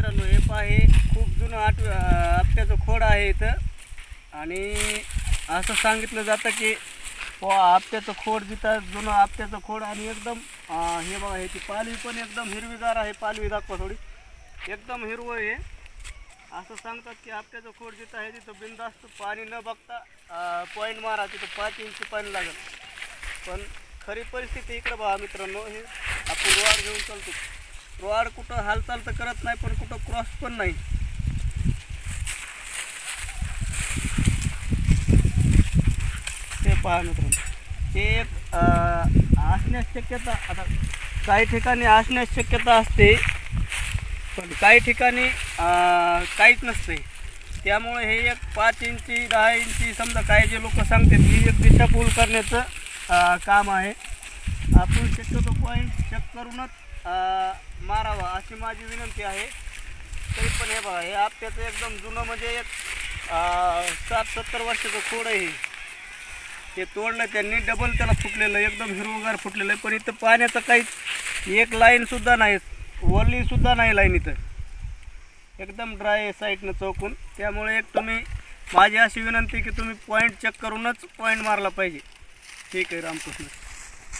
मित्रांनो हे पहा हे खूप जुनं आठ आपट्याचं खोड आहे इथं. आणि असं सांगितलं जातं की प आपट्याचं खोड जिथं जुनं आपट्याचं खोड आणि एकदम हे बघा ह्याची पालवी पण एकदम हिरवीगार आहे पालवी दाखवा थोडी. एकदम हिरवं आहे असं सांगतात की आपट्याचं खोड जिथं आहे तिथं बिंदास्त पाणी न बघता पॉईंट मारा तिथं पाच इंची पाणी लागेल. पण खरी परिस्थिती इकडं बघा मित्रांनो हे आपण वाढ घेऊन चालतो. रोड कुठं हालचाल तर करत नाही पण कुठं क्रॉस पण नाही. ते पहा मित्रांनो. ते एक असण्यास शक्यता आता काही ठिकाणी असण्यास शक्यता असते पण काही ठिकाणी काहीच नसते. त्यामुळे हे एक पाच इंची दहा इंची समजा काही जे लोक सांगतात ही एक दिशाभूल करण्याचं काम आहे. आपण शक्यतो पॉईंट चेक करूनच मारावा अशी माझी विनंती आहे. तरी पण हे बघा हे आपल्याचं एकदम जुनं म्हणजे एक सात सत्तर वर्षाचं खोड आहे हे. ते तोडलं त्यांनी डबल त्याला फुटलेलं एकदम हिरवगार फुटलेलं आहे. पण इथं पाण्याचं काहीच एक लाईनसुद्धा नाही वरलीसुद्धा नाही लाईन इथं. एकदम ड्राय आहे साईडनं चौकून. त्यामुळे एक तुम्ही माझी अशी विनंती की तुम्ही पॉईंट चेक करूनच पॉईंट मारला पाहिजे. ठीक आहे रामकृष्ण.